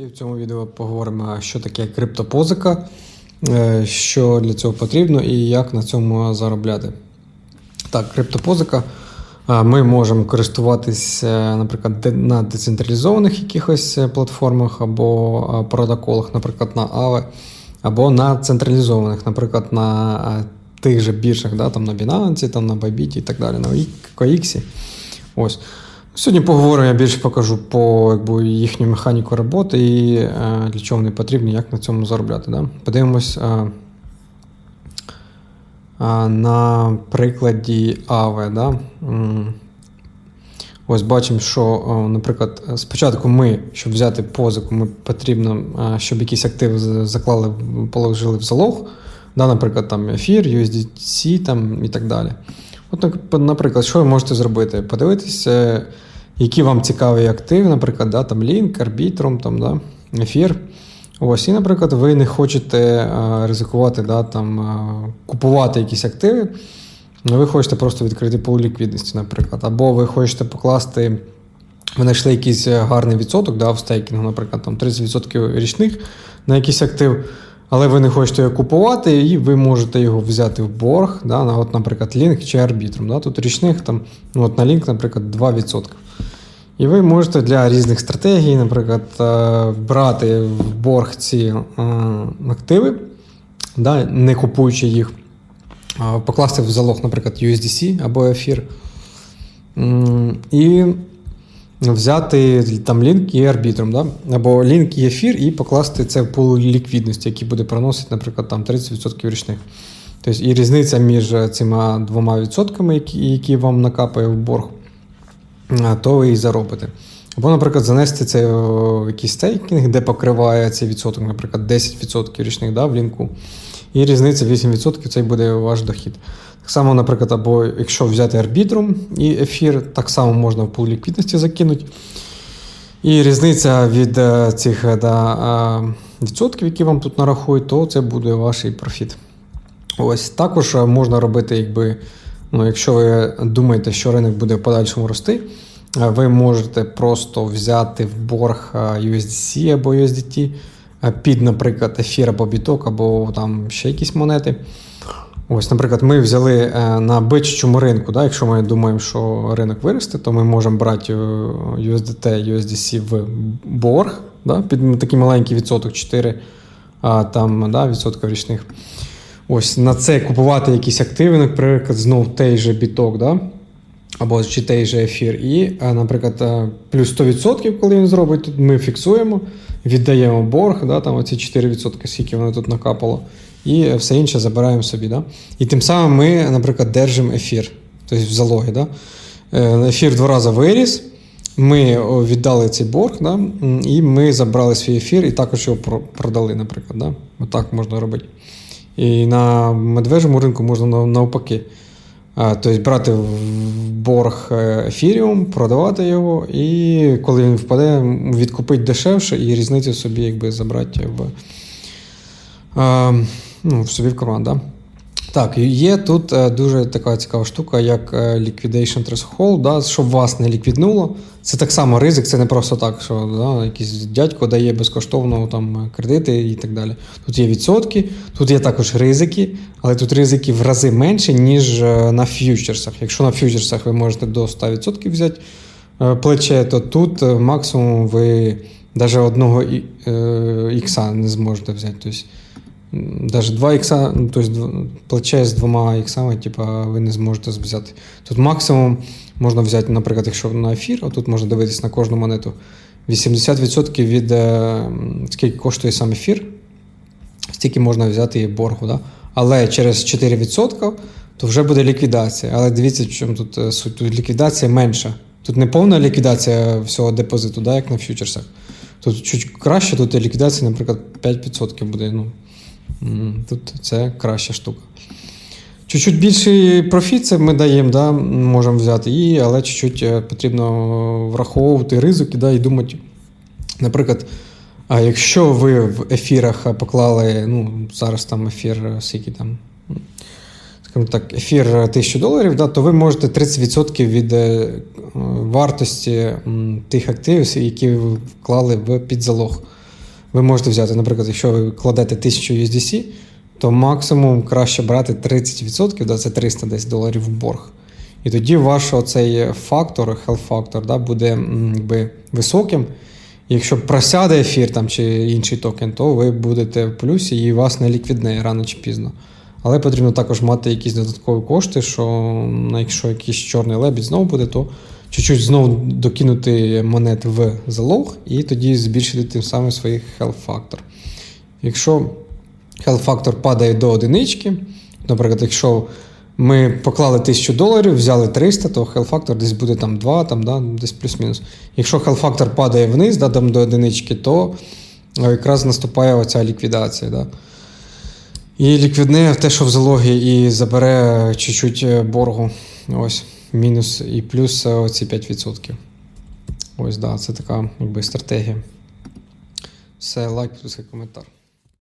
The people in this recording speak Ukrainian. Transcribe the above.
І в цьому відео поговоримо, що таке криптопозика, е, що для цього потрібно і як на цьому заробляти. Так, криптопозика. е, Ми можемо користуватися, наприклад, на децентралізованих якихось е, платформах або протоколах, наприклад, на Aave, або на централізованих, наприклад, на тих же біржах, да, там на Binance, там на Bybit і так далі, на OKX. Ось. Сьогодні поговоримо, я більше покажу по якби, їхню механіку роботи і е, для чого вони потрібні, як на цьому заробляти. Да? Подивимось е, е, на прикладі AVE. Да? Ось бачимо, що, е, наприклад, спочатку ми, щоб взяти позику, ми потрібно, е, щоб якісь активи заклали, положили в залог, да, наприклад, там ефір, USDC там, і так далі. От, наприклад, що ви можете зробити? Подивитися, які вам цікаві активи, наприклад, да, там Link, Arbitrum, там, да, ефір. Ось, і, наприклад, ви не хочете е, ризикувати, да, там, е, купувати якісь активи. Ну, ви хочете просто відкрити пул ліквідності, наприклад, або ви хочете покласти, ви знайшли якийсь гарний відсоток да, в стейкінгу, наприклад, там 30% річних на якийсь актив, але ви не хочете його купувати, і ви можете його взяти в борг, да, на, от, наприклад, Link чи Arbitrum. Да, тут річних там, ну, от на Link, наприклад, 2%. І ви можете для різних стратегій, наприклад, е, брати в борг ці е, активи, да, не купуючи їх, покласти в залог, наприклад, USDC або ефір. І взяти там лінк і арбітром, да? або лінк і ефір, і покласти це в пул ліквідності, який буде приносити, наприклад, там 30% річних. Тобто і різниця між цими двома відсотками, які, які вам накапає в борг, то ви і заробите. Або, наприклад, занести це в якийсь стейкінг, де покриває цей відсоток, наприклад, 10% річних да, в лінку. І різниця 8% це буде ваш дохід. Так само, наприклад, або якщо взяти арбітрум і ефір, так само можна в пул ліквідності закинути. І різниця від е, цих е, да, е, відсотків, які вам тут нарахують, то це буде ваш профіт. Ось також можна робити, якби, ну, якщо ви думаєте, що ринок буде в подальшому рости, ви можете просто взяти в борг USDC або USDT під, наприклад, ефір або біток, або там ще якісь монети. Ось, наприклад, ми взяли е, на бичачому ринку. Да, якщо ми думаємо, що ринок виросте, то ми можемо брати е, USDT, USDC в борг, да, під такий маленький відсоток 4 а, там, да, відсотків річних. Ось на це купувати якісь активи, наприклад, знов той же біток, да? Або чи той же ефір. І, е, наприклад, е, плюс 100%, коли він зробить, ми фіксуємо, віддаємо борг, да, там оці 4%, скільки воно тут накапало, і все інше забираємо собі. Да? І тим самим ми, наприклад, держимо ефір, тобто в залогі. Да? Е, Ефір два рази виріс. Ми віддали цей борг, да? і ми забрали свій ефір і також його продали, наприклад. Да? Отак можна робити. І на медвежому ринку можна навпаки. Тобто брати в борг ефіріум, продавати його, і коли він впаде, відкупити дешевше і різницю собі якби забрати в, ну, собі в карман. Так, є тут е, дуже така цікава штука, як е, liquidation threshold, да, щоб вас не ліквіднуло. Це так само ризик, це не просто так, що да, якийсь дядько дає безкоштовно там, кредити і так далі. Тут є відсотки, тут є також ризики, але тут ризики в рази менше, ніж е, на ф'ючерсах. Якщо на ф'ючерсах ви можете до 100% взяти е, плече, то тут е, максимум ви навіть одного е, ікса не зможете взяти. Тобто, Даже 2 ікса, ну, тобто плече з двома іксами, типа, ви не зможете взяти. Тут максимум можна взяти, наприклад, якщо на ефір, отут можна дивитись на кожну монету. 80% від е, скільки коштує сам ефір, стільки можна взяти і боргу. Да? Але через 4% то вже буде ліквідація. Але дивіться, в чому тут е, суть. Тут ліквідація менша. Тут не повна ліквідація всього депозиту, да, як на фьючерсах. Тут чуть краще, тут ліквідація, наприклад, 5% буде. Ну, Тут це краща штука. Чуть-чуть більший профіт це ми даємо, да, можемо взяти, і, але чуть-чуть е, потрібно враховувати ризики да, і думати. Наприклад, а якщо ви в ефірах поклали, ну, зараз там ефір, е, скільки там, скажімо так, ефір 1000 доларів, да, то ви можете 30% від е, вартості тих активів, які ви вклали в підзалог. Ви можете взяти, наприклад, якщо ви кладете 1000 USDC, то максимум краще брати 30%, да, це 300 десь доларів в борг. І тоді ваш оцей фактор, health фактор, да, буде якби, високим. Якщо просяде ефір там, чи інший токен, то ви будете в плюсі і вас не ліквідне рано чи пізно. Але потрібно також мати якісь додаткові кошти, що якщо якийсь чорний лебідь знову буде, то чуть-чуть знову докинути монет в залог і тоді збільшити тим самим свій health фактор. Якщо health фактор падає до одинички, наприклад, якщо ми поклали 1000 доларів, взяли 300, то health фактор десь буде там 2, там, да, десь плюс-мінус. Якщо health фактор падає вниз, да, там до одинички, то е, якраз наступає оця ліквідація. Да. І ліквідне те, що в залогі, і забере чуть-чуть е, боргу. Ось, мінус і плюс оці 5%. Ось, да, це така якби, стратегія. Все, лайк, плюс і коментар.